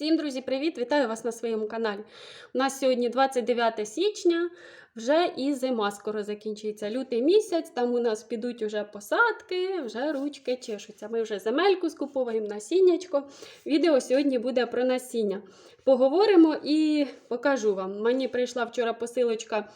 Всім, друзі, привіт! Вітаю вас на своєму каналі. У нас сьогодні 29 січня, вже і зима скоро закінчується. Лютий місяць, там у нас підуть уже посадки, вже ручки чешуться. Ми вже земельку скуповуємо, насіннячко. Відео сьогодні буде про насіння. Поговоримо і покажу вам. Мені прийшла вчора посилочка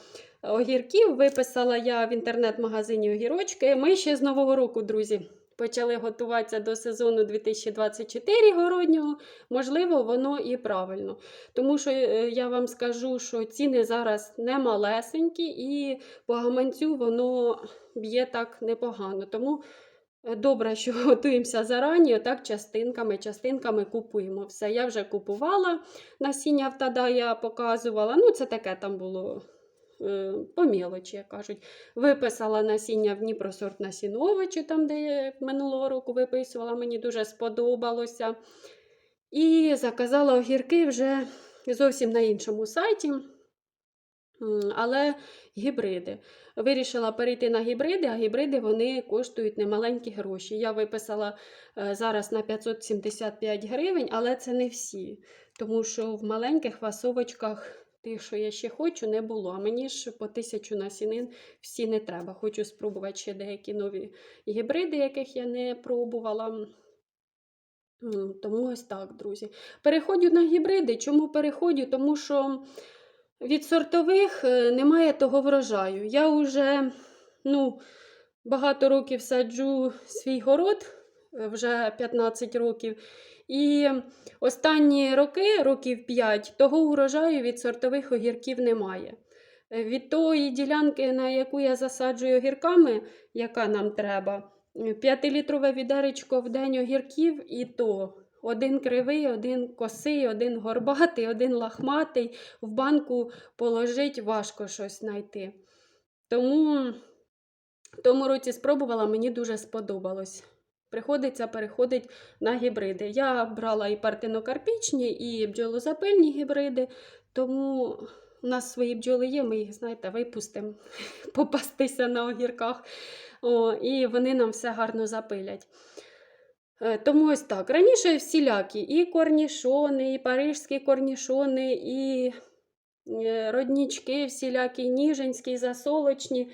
огірків, виписала я в інтернет-магазині огірочки. Ми ще з Нового року, друзі. Почали готуватися до сезону 2024 городнього, можливо, воно і правильно. Тому що е, я вам скажу, що ціни зараз не малесенькі, і по гаманцю воно б'є так непогано. Тому е, добре, що готуємося зарані, так частинками, частинками купуємо. Все, я вже купувала насіння в тада, я показувала. Ну, це таке там було. Е, По мілочі, як кажуть. Виписала насіння в Дніпросорт насіновичі, там, де минулого року виписувала, мені дуже сподобалося. І заказала огірки вже зовсім на іншому сайті. Але гібриди. Вирішила перейти на гібриди, а гібриди вони коштують немаленькі гроші. Я виписала е, зараз на 575 гривень, але це не всі. Тому що в маленьких фасовочках тих, що я ще хочу, не було. А мені ж по тисячу насінин всі не треба. Хочу спробувати ще деякі нові гібриди, яких я не пробувала. Тому ось так, друзі. Переходжу на гібриди. Чому переходжу? Тому що від сортових е, немає того врожаю. Я вже ну, багато років саджу свій город, е, вже 15 років. І останні роки, років 5, того урожаю від сортових огірків немає. Е, Від тої ділянки, на яку я засаджую огірками, яка нам треба, 5-літрове відеречко в день огірків, і то один кривий, один косий, один горбатий, один лахматий. В банку положить важко щось знайти. Тому в тому році спробувала, мені дуже сподобалось. Приходиться переходить на гібриди. Я брала і партенокарпічні, і бджолозапильні гібриди, тому у нас свої бджоли є, ми їх, знаєте, випустимо попастися на огірках. О, і вони нам все гарно запилять. Е, Тому ось так. Раніше всілякі і корнішони, і парижські корнішони, і е, роднічки, всілякі, і ніжинські, засолочні,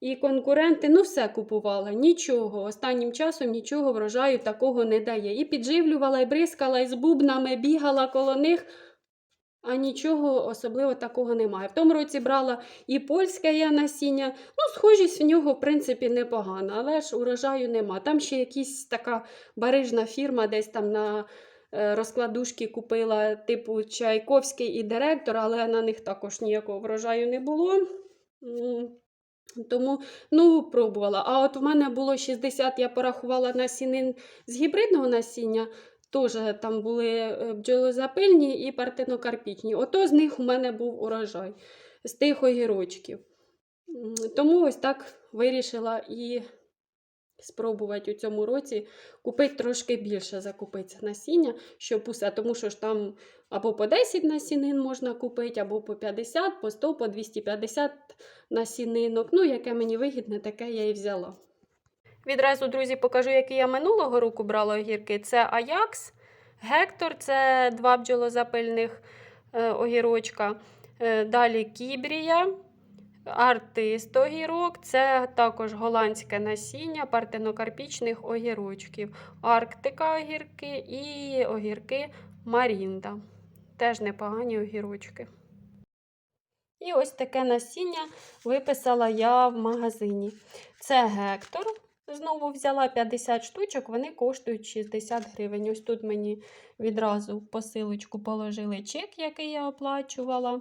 і конкуренти. Ну, все купувала. Нічого. Останнім часом нічого врожаю такого не дає. І підживлювала, і бризкала, і з бубнами бігала коло них. А нічого особливо такого немає. В тому році брала і польське я насіння. Ну, схожість в нього, в принципі, непогана, але ж урожаю нема. Там ще якась така барижна фірма, десь там на е, розкладушки купила, типу Чайковський і директор, але на них також ніякого врожаю не було. Тому, ну, пробувала. А от в мене було 60, я порахувала насінин з гібридного насіння. Теж там були е, бджолозапильні і партинокарпічні. Ото з них у мене був урожай, з тих огірочків. Тому ось так вирішила і спробувати у цьому році купити трошки більше, закупитися насіння, щоб усе, тому що ж там або по 10 насінин можна купити, або по 50, по 100, по 250 насінинок. Ну, яке мені вигідне, таке я і взяла. Відразу, друзі, покажу, які я минулого року брала огірки. Це Аякс, Гектор це два бджолозапильних е, огірочка. Е, далі Кібрія, Артист огірок, це також голландське насіння партенокарпічних огірочків. Арктика огірки і огірки Марінда. Теж непогані огірочки. І ось таке насіння виписала я в магазині. Це Гектор. Знову взяла 50 штучок, вони коштують 60 гривень. Ось тут мені відразу в посилочку положили чек, який я оплачувала,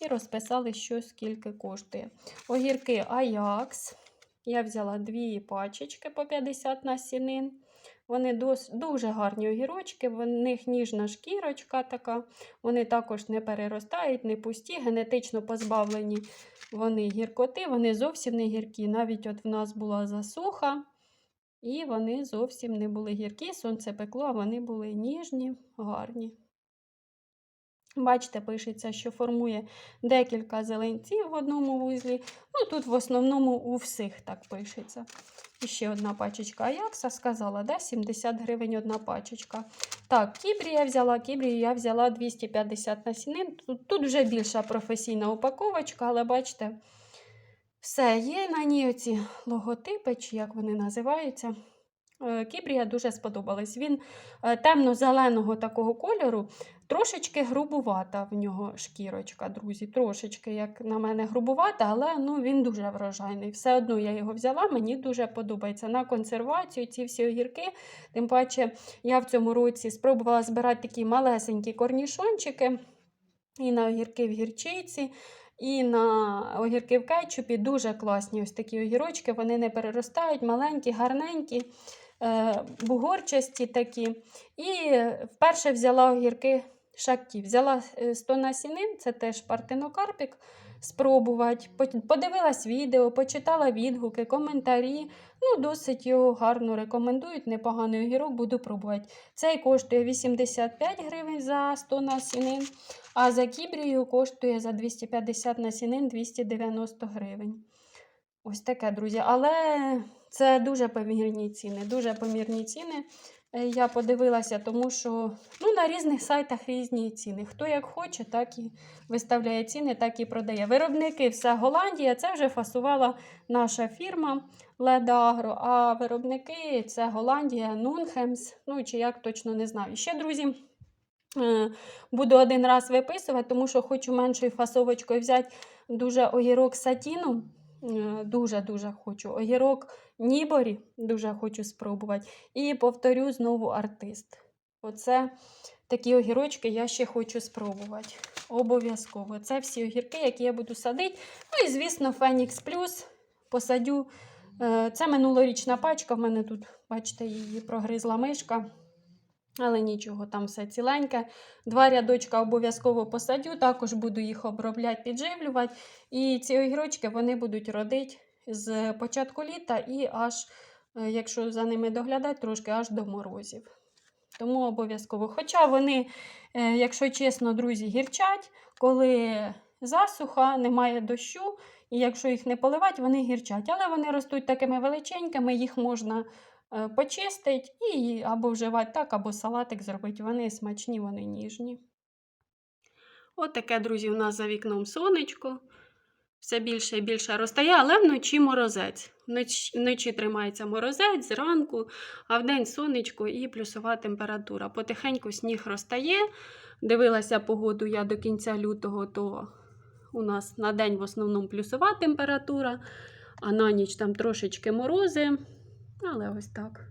і розписали, що скільки коштує. Огірки Аякс. Я взяла дві пачечки по 50 насінин. Вони дуже гарні огірочки, в них ніжна шкірочка така. Вони також не переростають, не пусті, генетично позбавлені вони гіркоти, вони зовсім не гіркі. Навіть от в нас була засуха, і вони зовсім не були гіркі. Сонце пекло, а вони були ніжні, гарні. Бачите, пишеться, що формує декілька зеленців в одному вузлі. Ну, тут в основному у всіх так пишеться. І ще одна пачечка Аякса сказала, да? 70 гривень одна пачечка. Так, кібрі я взяла, кібрі я взяла 250 насінин. Тут, тут вже більша професійна упаковочка, але бачите, все є на ній оці логотипи, чи як вони називаються. Е, Кібрія дуже сподобалась. Він е, темно-зеленого такого кольору, трошечки грубувата в нього шкірочка, друзі. Трошечки, як на мене, грубувата, але ну, він дуже врожайний. Все одно я його взяла, мені дуже подобається. На консервацію ці всі огірки. Тим паче, я в цьому році спробувала збирати такі малесенькі корнішончики і на огірки в гірчиці. І на огірки в кетчупі дуже класні ось такі огірочки. Вони не переростають, маленькі, гарненькі, бугорчасті такі. І вперше взяла огірки шакті. Взяла е, 100 насінин, це теж партенокарпік, спробувати. Подивилась відео, почитала відгуки, коментарі. Ну, досить його гарно рекомендують. Непоганий огірок, буду пробувати. Цей коштує 85 гривень за 100 насінин. А за кібрію коштує за 250 насінин 290 гривень. Ось таке, друзі. Але це дуже помірні ціни. Дуже помірні ціни. Е, Я подивилася, тому що ну, на різних сайтах різні ціни. Хто як хоче, так і виставляє ціни, так і продає. Виробники все Голландія, це вже фасувала наша фірма Леда Агро, а виробники це Голландія, Нунхемс, ну чи як точно не знаю. Ще, друзі. Е, Буду один раз виписувати, тому що хочу меншою фасовочкою взяти дуже огірок сатіну. Дуже-дуже хочу. Огірок Ніборі дуже хочу спробувати. І повторю знову артист. Оце такі огірочки я ще хочу спробувати. Обов'язково. Це всі огірки, які я буду садити. Ну і, звісно, Фенікс Плюс посадю. Е, Це минулорічна пачка. В мене тут, бачите, її прогризла мишка. Але нічого, там все ціленьке. Два рядочка обов'язково посадю, також буду їх обробляти, підживлювати. І ці огірочки вони будуть родити з початку літа і аж, е, якщо за ними доглядати, трошки аж до морозів. Тому обов'язково. Хоча вони, е, якщо чесно, друзі, гірчать, коли засуха, немає дощу, і якщо їх не поливати, вони гірчать. Але вони ростуть такими величенькими, їх можна е, почистити і або вживати так, або салатик зробити. Вони смачні, вони ніжні. От таке, друзі, у нас за вікном сонечко. Все більше і більше розтає, але вночі морозець. Вночі, вночі тримається морозець зранку, а вдень сонечко і плюсова температура. Потихеньку сніг розтає. Дивилася погоду я до кінця лютого, то у нас на день в основному плюсова температура, а на ніч там трошечки морози. Але ось так.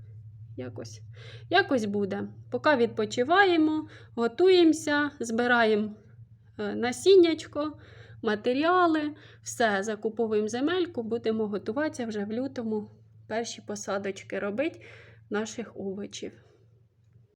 Якось, якось буде. Поки відпочиваємо, готуємося, збираємо е, насіннячко, матеріали, все, закуповуємо земельку, будемо готуватися вже в лютому перші посадочки робити наших овочів.